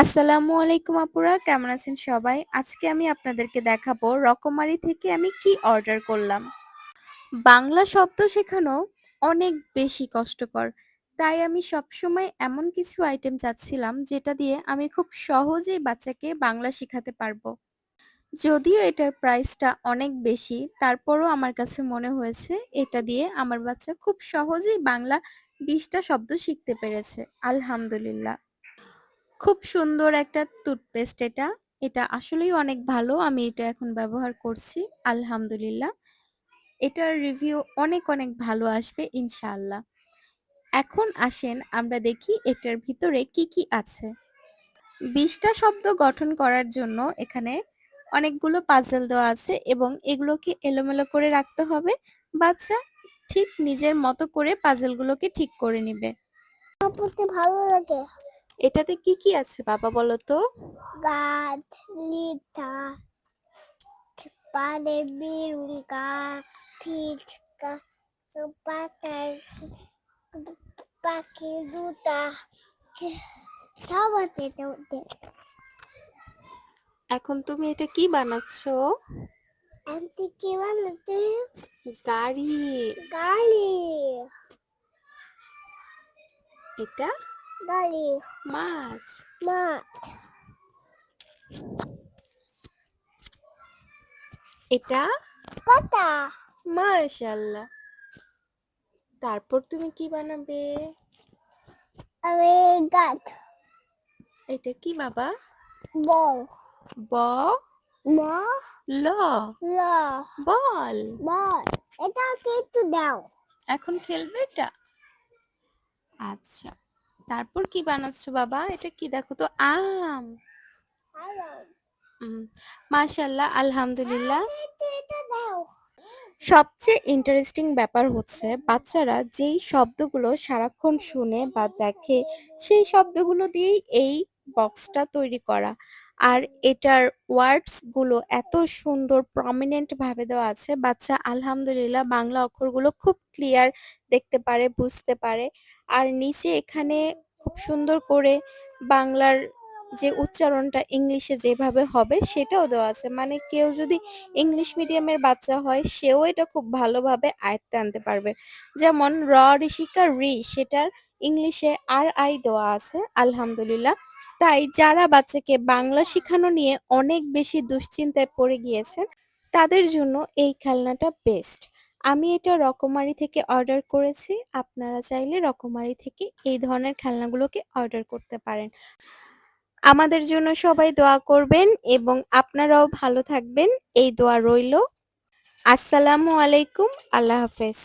আসসালামু আলাইকুম আপুরা, কেমন আছেন সবাই? আজকে আমি আপনাদেরকে দেখাবো রকমারি থেকে আমি কি অর্ডার করলাম। বাংলা শব্দ শেখানো অনেক বেশি কষ্টকর, তাই আমি সবসময় এমন কিছু আইটেম চাচ্ছিলাম যেটা দিয়ে আমি খুব সহজেই বাচ্চাকে বাংলা শেখাতে পারব। যদিও এটার প্রাইসটা অনেক বেশি, তারপরও আমার কাছে মনে হয়েছে এটা দিয়ে আমার বাচ্চা খুব সহজেই বাংলা বিশটা শব্দ শিখতে পেরেছে, আলহামদুলিল্লাহ। খুব সুন্দর একটা টুথপেস্ট এটা। এটা আসলেই অনেক ভালো, আমি এটা এখন ব্যবহার করছি, আলহামদুলিল্লাহ। এটার রিভিউ অনেক অনেক ভালো আসবে, ইনশাআল্লাহ। এখন আসেন, আমরা দেখি এটার ভিতরে কি কি আছে। বিশটা শব্দ গঠন করার জন্য এখানে অনেকগুলো পাজেল দেওয়া আছে এবং এগুলোকে এলোমেলো করে রাখতে হবে। বাচ্চা ঠিক নিজের মতো করে পাজেলগুলোকে ঠিক করে নিবে। ভালো লাগে। এটাতে কি কি আছে বাবা বলো তো? গাছ লিটা পালে বেরুন গাছ পাতায় পাখি দুটা সব আছে এখন তুমি এটা কি বানাচ্ছো? আমি কি বানাতে গাড়ি। গাড়ি। এটা? গাড়ি মাছ। মাছ। এটা? পাতা। মাশাল্লাহ। তারপর তুমি কি বানাবে? আমি গাছ। এটা কি বাবা? বল। ব? মা? ল। লা। বল। বল। এটা একটু দাও। এখন খেলবে এটা? আচ্ছা। তারপর কি বানাচ্ছো বাবা? এটা কি দেখো তো আম। মাশাল্লাহ আলহামদুলিল্লাহ। সবচেয়ে ইন্টারেস্টিং ব্যাপার হচ্ছে বাচ্চারা যেই শব্দগুলো সারাক্ষণ শুনে বা দেখে সেই শব্দগুলো দিয়েই এই বক্সটা তৈরি করা। আর এটার ওয়ার্ডসগুলো এত সুন্দর প্রমিনেন্ট ভাবে দেওয়া আছে। বাচ্চা আলহামদুলিল্লাহ বাংলা অক্ষরগুলো খুব ক্লিয়ার দেখতে পারে, বুঝতে পারে। আর নিচে এখানে খুব সুন্দর করে বাংলার যে উচ্চারণটা ইংলিশে যেভাবে হবে সেটাও দেওয়া আছে। মানে কেউ যদি ইংলিশ মিডিয়ামের বাচ্চা হয়, সেও এটা খুব ভালোভাবে আয়ত্তে আনতে পারবে। যেমন র, ঋষিকা, রি, সেটার ইংলিশে আর আই দেওয়া আছে, আলহামদুলিল্লাহ। তাই যারা বাচ্চাকে বাংলা শিখানো নিয়ে অনেক বেশি দুশ্চিন্তায় পড়ে গিয়েছেন, তাদের জন্য এই খেলনাটা বেস্ট আমি এটা রকমারি থেকে অর্ডার করেছি, আপনারা চাইলে রকমারি থেকে এই ধরনের খেলনাগুলোকে অর্ডার করতে পারেন। আমাদের জন্য সবাই দোয়া করবেন এবং আপনারাও ভালো থাকবেন, এই দোয়া রইল। আসসালামু আলাইকুম, আল্লাহ হাফেজ।